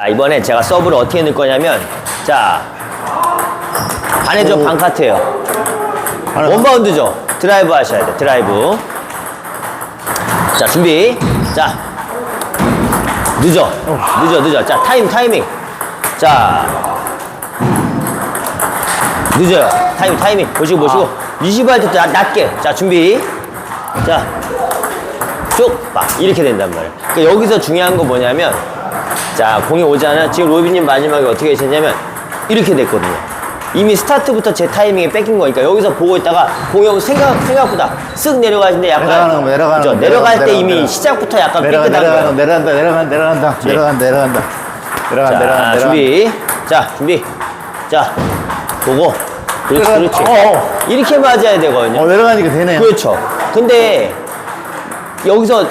아, 이번에 제가 서브를 어떻게 넣을 거냐면, 자, 반해줘 오. 반카트예요. 하나. 원바운드죠. 드라이브 하셔야 돼. 드라이브. 자, 준비. 자, 늦어. 늦어, 늦어. 자, 타임, 타이밍. 자, 늦어요. 타임, 타이밍. 보시고, 보시고. 리시브할 때도 낮- 낮게. 자, 준비. 자, 쭉. 막, 이렇게 된단 말이에요. 그러니까 여기서 중요한 거 뭐냐면, 자, 공이 오잖아. 지금 로비님 마지막에 어떻게 하셨냐면, 이렇게 됐거든요. 이미 스타트부터 제 타이밍에 뺏긴 거니까 여기서 보고 있다가 공이 생각, 생각보다 쓱 내려가시는데 약간 내려가는 거, 내려가는 그죠? 거, 내려갈 때 내려가, 이미 내려가. 시작부터 약간 내려가 삐끗한 거예요. 내려간다 내려간다 내려간다 내려간다 내려간다 내려간다 자, 내려간다 준비. 자, 준비. 자, 보고. 그렇지, 내려가- 그렇지. 어, 어. 이렇게 맞아야 되거든요. 어 내려가니까 되네요 그렇죠. 근데 여기서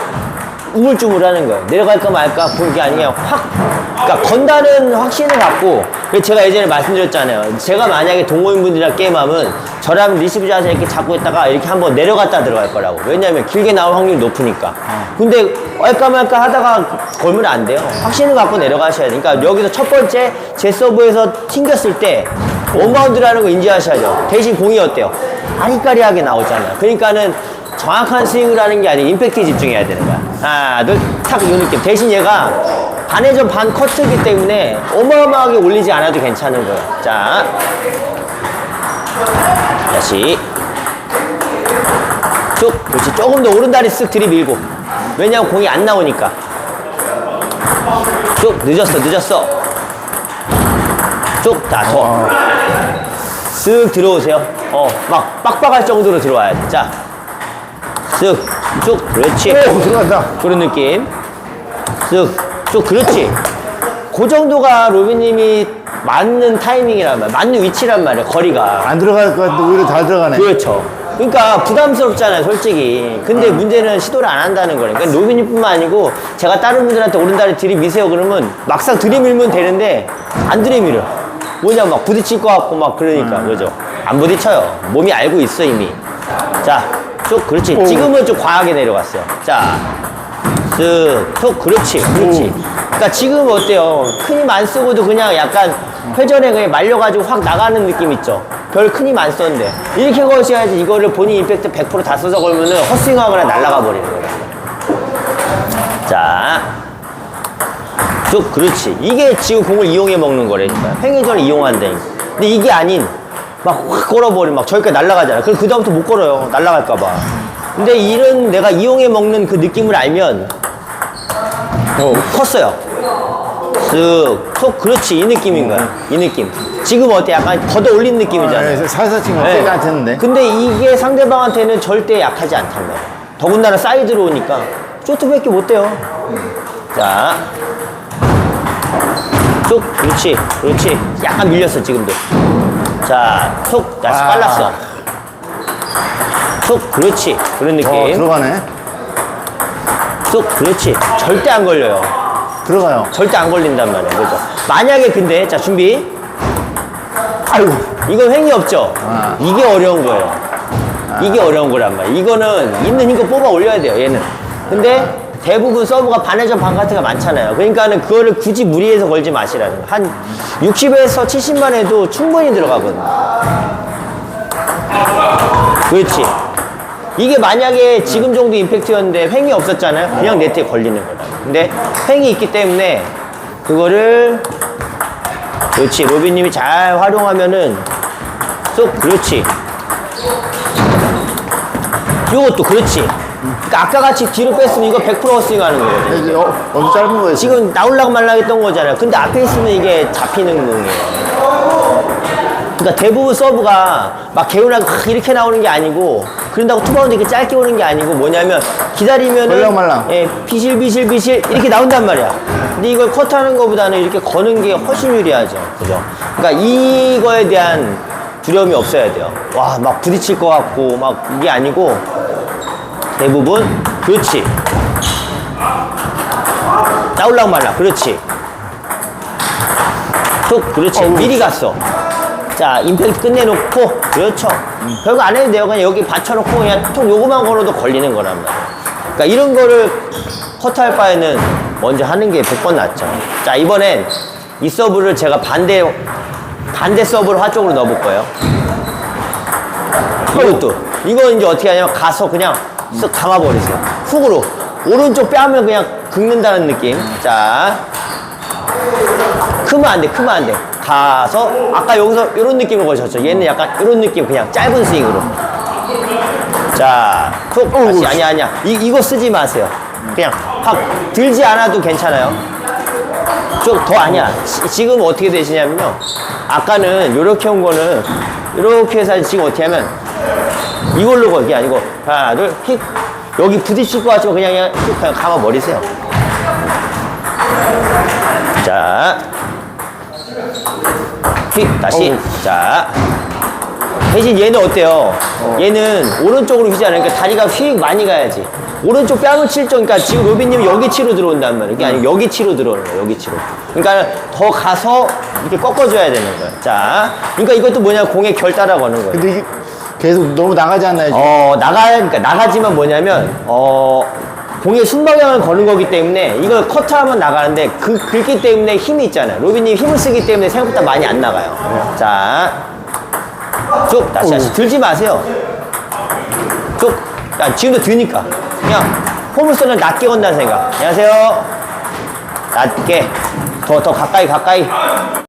우물쭈물 하는 거예요. 내려갈까 말까 그런 게 아니라 확, 그러니까 건다는 확신을 갖고, 그래서 제가 예전에 말씀드렸잖아요. 제가 만약에 동호인분들이랑 게임하면 저랑 리시브 자세 이렇게 잡고 있다가 이렇게 한번 내려갔다 들어갈 거라고. 왜냐면 길게 나올 확률이 높으니까. 근데 할까 말까 하다가 걸면 안 돼요. 확신을 갖고 내려가셔야 돼요. 그러니까 여기서 첫 번째 제 서브에서 튕겼을 때 원바운드라는 거 인지하셔야죠. 대신 공이 어때요? 아리까리하게 나오잖아요. 그러니까는 정확한 스윙을 하는 게 아니고 임팩트에 집중해야 되는 거야. 하나, 둘, 탁, 이 느낌. 대신 얘가 반회전 반 커트이기 때문에 어마어마하게 올리지 않아도 괜찮은 거예요. 자. 다시. 쭉. 그렇지. 조금 더 오른다리 쓱 들이밀고. 왜냐면 공이 안 나오니까. 쭉. 늦었어, 늦었어. 쭉. 다 더. 쓱 들어오세요. 어, 막 빡빡할 정도로 들어와야 돼. 자. 쓱. 쭉. 그렇지. 오 들어간다 그런 느낌. 쓱, 쭉, 그렇지. 그 정도가 로비님이 맞는 타이밍이란 말이야. 맞는 위치란 말이야, 거리가. 안 들어갈 것 같은데 오히려 잘 들어가네 그렇죠. 그러니까 부담스럽잖아요, 솔직히. 근데 문제는 시도를 안 한다는 거니까. 그러니까 로비님뿐만 아니고 제가 다른 분들한테 오른다리 들이미세요 그러면 막상 들이밀면 되는데 안 들이밀어. 뭐냐, 막 부딪힐 것 같고 막 그러니까. 그죠? 안 부딪혀요. 몸이 알고 있어, 이미. 자, 쭉, 그렇지. 오. 지금은 좀 과하게 내려갔어요. 자, 쓱, 톡, 그렇지, 그렇지. 그러니까 지금 어때요? 큰 힘 안 쓰고도 그냥 약간 회전에 그냥 말려가지고 확 나가는 느낌 있죠? 별 큰 힘 안 썼는데. 이렇게 거셔야지 이거를 본인 임팩트 100%다 써서 걸면은 헛스윙하거나 날아가 버리는 거예요. 자, 쭉, 그렇지. 이게 지금 공을 이용해 먹는 거라니까. 횡회전을 이용한다니까. 근데 이게 아닌, 막 확 걸어버리면 막 저기까지 날아가잖아. 그럼 그다음부터 못 걸어요. 날아갈까봐. 근데 이런 내가 이용해 먹는 그 느낌을 알면, 어, 컸어요. 쓱, 톡, 그렇지. 이 느낌인 거야. 이 느낌. 지금 어때? 약간 걷어 올린 느낌이잖아요. 아, 살살 친거 네. 세게 안 쳤는데 근데 이게 상대방한테는 절대 약하지 않단 말이야. 더군다나 사이드로 오니까 쇼트밖에 못 돼요. 자. 쭉, 그렇지, 그렇지. 약간 밀렸어, 지금도. 자, 톡, 다시 아. 빨랐어. 톡, 그렇지. 그런 어 느낌. 들어가네 톡, 그렇지. 절대 안 걸려요. 들어가요 절대 안 걸린단 말이야. 그죠? 만약에 근데, 자, 준비. 아이고 이건 횡이 없죠? 아. 이게 어려운 거예요. 이게 어려운 거란 말이야. 이거는 있는 힘껏 뽑아 올려야 돼요, 얘는. 근데 대부분 서브가 반회전 반카트가 많잖아요. 그러니까는 그거를 굳이 무리해서 걸지 마시라는 거. 한 60에서 70만 해도 충분히 들어가거든. 그렇지. 이게 만약에 지금 정도 임팩트였는데 횡이 없었잖아요. 그냥 네트에 걸리는 거다. 근데 횡이 있기 때문에 그거를 그렇지. 로비님이 잘 활용하면은 쏙 그렇지. 요것도 그렇지. 그러니까 아까 같이 뒤로 뺐으면 이거 100% 헛스윙 하는 거거든. 이게 어, 너무 짧은 거예요 지금 나올라고 말라고 했던 거잖아요. 근데 앞에 있으면 이게 잡히는 공이에요. 그러니까 대부분 서브가 막 개운하게 확 이렇게 나오는 게 아니고 그런다고 투바운드 이렇게 짧게 오는 게 아니고 뭐냐면 기다리면은 말랑말랑. 예, 비실 비실 비실 이렇게 나온단 말이야. 근데 이걸 컷하는 것보다는 이렇게 거는 게 훨씬 유리하죠. 그죠? 그러니까 이거에 대한 두려움이 없어야 돼요. 와, 막 부딪힐 것 같고 막 이게 아니고 대부분 그렇지. 나올라고 말라. 그렇지. 툭, 그렇지. 미리 갔어. 자, 임팩트 끝내놓고, 그렇죠. 별거 안 해도 돼요. 그냥 여기 받쳐놓고 그냥 톡 요거만 걸어도 걸리는 거란 말이야. 그러니까 이런 거를 커트할 바에는 먼저 하는 게 100번 낫죠. 자, 이번엔 이 서브를 제가 반대, 반대 서브를 화 쪽으로 넣어볼 거예요. 이것도. 이거 이제 어떻게 하냐면 가서 그냥 쓱 감아버리세요. 훅으로. 오른쪽 뺨을 그냥 긁는다는 느낌. 자. 크면 안 돼, 크면 안 돼. 가서, 아까 여기서 이런 느낌을 거셨죠. 얘는 약간 이런 느낌, 그냥 짧은 스윙으로. 자, 툭, 다시, 아니야, 아니야. 이, 이거 쓰지 마세요. 그냥 확 들지 않아도 괜찮아요. 좀 더 아니야. 지- 지금 어떻게 되시냐면요. 아까는 이렇게 온 거는 이렇게 해서 지금 어떻게 하면 이걸로 걸기 아니고 하나, 둘, 휙. 여기 부딪힐 것 같지만 그냥, 그냥 휙 그냥 감아 버리세요. 자. 휙, 다시. 자. 대신 얘는 어때요? 얘는 오른쪽으로 휘지 않으니까 다리가 휙 많이 가야지. 오른쪽 뺨을 칠 정, 그러니까 지금 로빈님이 여기 치로 들어온단 말이에요. 이게 아니고 여기 치로 들어오는 거예요. 여기 치로. 그러니까 더 가서 이렇게 꺾어줘야 되는 거예요. 자. 그러니까 이것도 뭐냐, 공의 결 따라가는 거예요. 근데 이게 계속 너무 나가지 않나요? 지금? 어, 나가, 그러니까 나가지만 뭐냐면, 어, 공의 순방향을 거는 거기 때문에 이걸 커트하면 나가는데 그, 긁기 때문에 힘이 있잖아요. 로빈님 힘을 쓰기 때문에 생각보다 많이 안 나가요. 자. 쭉, 다시, 다시. 들지 마세요. 쭉. 야, 지금도 드니까. 그냥 홈을선을 낮게 건다는 생각. 안녕하세요. 낮게. 더, 더 가까이, 가까이.